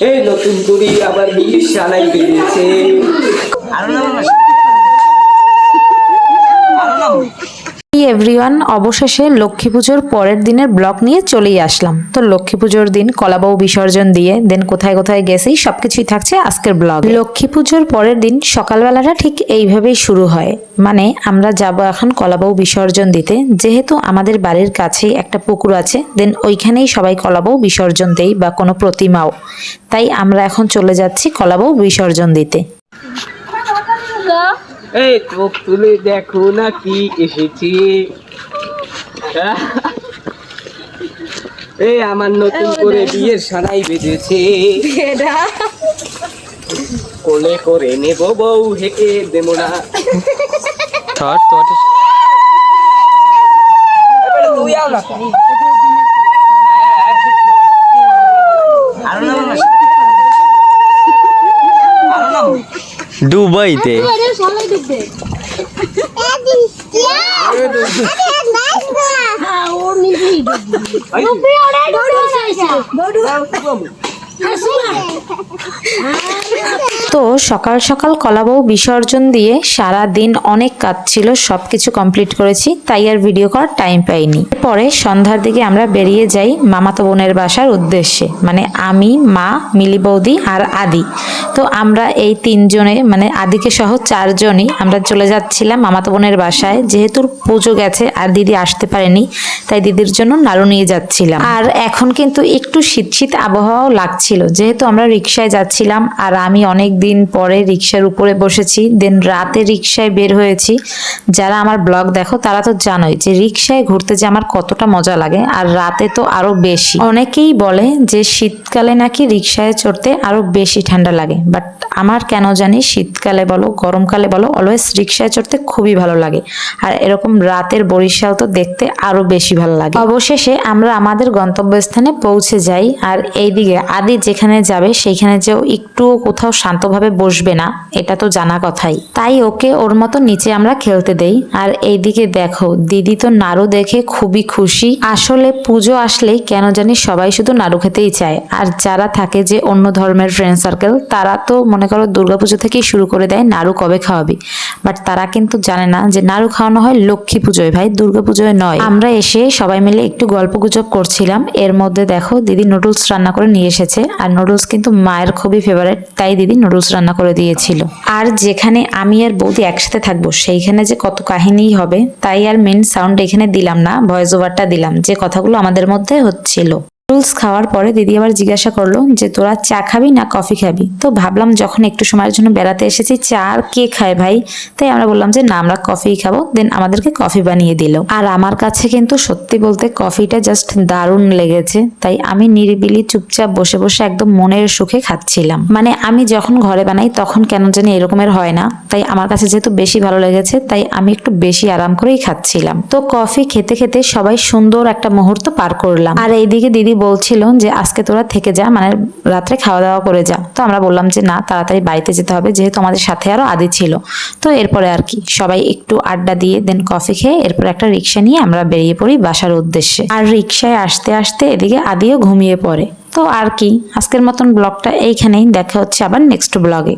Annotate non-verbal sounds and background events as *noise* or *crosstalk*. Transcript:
এই নতুন করে আবার বিয়ে সালাই বেরিয়েছে। আরও না মামা আরও না এভরিওয়ান অবশেষে লক্ষ্মী পুজোর পরের দিনের ব্লগ নিয়ে চলেই আসলাম তো লক্ষ্মী পুজোর দিন কলাবউ বিসর্জন দিয়ে দেন কোথায় কোথায় গেছি সবকিছুই থাকছে আজকের ব্লগ লক্ষ্মী পুজোর পরের দিন সকালবেলাটা ঠিক এইভাবেই শুরু হয় মানে আমরা যাব এখন কলাবউ বিসর্জন দিতে যেহেতু আমাদের বাড়ির কাছেই একটা পুকুর আছে দেন ওইখানেই সবাই কলাবউ বিসর্জন দেই বা কোনো প্রতিমাও তাই আমরা এখন চলে যাচ্ছি কলাবউ বিসর্জন দিতে এই চোখ তুলে দেখো না কি এসেছি। *laughs* এই আমার নতুন করে বিয়ের সানাই বেজেছে কোলে করে নেব বউ হেঁকে দেবো না। *laughs* তুই আও না মামা। আরও না দুবাইতে। তো সকাল সকাল কলাবউ বিসর্জন দিয়ে সারা দিন অনেক কাজ ছিল, সবকিছু কমপ্লিট করেছি, তাই আর ভিডিও করার টাইম পাইনি। পরে সন্ধ্যার দিকে আমরা বেরিয়ে যাই মামাতো বোনের বাসার উদ্দেশ্যে মানে আমি, মা, মিলি বৌদি আর আদি। তো আমরা এই তিনজনে মানে আদিকে সহ চারজনই আমরা চলে যাচ্ছিলাম মামাতো বোনের বাসায়, যেহেতু পুজো গেছে আর দিদি আসতে পারেনি, তাই দিদির জন্য নাড়ু নিয়ে যাচ্ছিলাম। আর এখন কিন্তু একটু শীত শীত আবহাওয়াও লাগছিল যেহেতু আমরা রিক্সায় যাচ্ছিলাম আর আমি অনেক দিন পরে রিক্সার উপরে বসেছি দেন রাতে রিক্সায় বের হয়েছি। যারা আমার ব্লগ দেখো তারা তো জানোই যে রিক্সায় ঘুরতে যে আমার কতটা মজা লাগে আর রাতে তো আরও বেশি। অনেকেই বলে যে শীতকালে নাকি রিক্সায় চড়তে আরও বেশি ঠান্ডা লাগে বাট আমার কেন জানি শীতকালে বলো, গরমকালে বলো অলওয়েজ রিক্সায় চড়তে খুবই ভালো লাগে। আর এরকম রাতের বরিশাল তো দেখতে আরও বেশি ভালো লাগে। অবশেষে আমরা আমাদের গন্তব্যস্থানে পৌঁছে যাই আর এইদিকে আদি যেখানে যাবে সেইখানে যেও একটু কোথাও শান্তভাবে বসবে না, এটা তো জানা কথাই। তাই ওকে ওর মতো নিচে আমরা খেলতে দেই। আর এইদিকে দেখো, দিদি তো নাড়ু দেখে খুবই খুশি। আসলে পুজো আসলেই কেন জানি সবাই শুধু নাড়ু খেতেই চায়। আর যারা থাকে যে অন্য ধর্মের ফ্রেন্ড সার্কেল তারা তো মনে করো দুর্গাপুজো থেকেই শুরু করে দেয় নাড়ু কবে খাওয়াবি। বাট তারা কিন্তু জানে না যে নাড়ু খাওয়ানো হয় লক্ষ্মী পুজোয়, ভাই দুর্গাপুজোয় নয়। আমরা এসে সবাই মিলে একটু গল্প গুজব করছিলাম। এর মধ্যে দেখো দিদি নুডলস রান্না করে নিয়ে এসেছে। আর নুডলস কিন্তু মায়ের খুবই ফেভারেট তাই দিদি নুডলস রান্না করে দিয়েছিল। আর যেখানে আমি আর বৌদি একসাথে থাকব, সেইখানে যে কত কাহিনীই হবে, তাই আর মেন সাউন্ড এখানে দিলাম না ভয়েস ওভারটা দিলাম, যে কথাগুলো আমাদের মধ্যে হচ্ছিল। নুডলস খাওয়ার পরে দিদি আবার জিজ্ঞাসা করল যে, তোরা চা খাবি না কফি খাবি? তো ভাবলাম যখন একটু সময়ের জন্য বেড়াতে এসেছি, চা আর কে খায় ভাই? তাই আমরা বললাম যে, না, আমরা কফি খাব। দেন আমাদেরকে কফি বানিয়ে দিল। আর আমার কাছে কিন্তু সত্যি বলতে কফিটা জাস্ট দারুণ লেগেছে। তাই আমি নিরিবিলি চুপচাপ বসে বসে একদম মনের সুখে খাচ্ছিলাম। মানে আমি যখন ঘরে বানাই তখন কেন জানি এরকমের হয় না। তাই আমার কাছে যেহেতু বেশি ভালো লেগেছে, তাই আমি একটু বেশি আরাম করেই খাচ্ছিলাম। তো কফি খেতে খেতে সবাই সুন্দর একটা মুহূর্ত পার করলাম। আর এইদিকে দিদি বলছিল যে, আজকে তোরা থেকে যা মানে রাত্রে খাওয়া দাওয়া করে যা। তো আমরা বললাম যে, না, তাড়াতাড়ি বাড়িতে যেতে হবে। যেহেতু আমাদের সাথে আরও আদি ছিল। তো এরপরে আর কি, সবাই একটু আড্ডা দিয়ে দেন কফি খেয়ে এরপর একটা রিক্সা নিয়ে আমরা বেরিয়ে পড়ি বাসার উদ্দেশ্যে। আর রিক্সায় আসতে আসতে এদিকে আদিও ঘুমিয়ে পড়ে। তো আর কি, আজকের মতন ব্লগটা এইখানেই, দেখা হচ্ছে আবার নেক্সট ব্লগে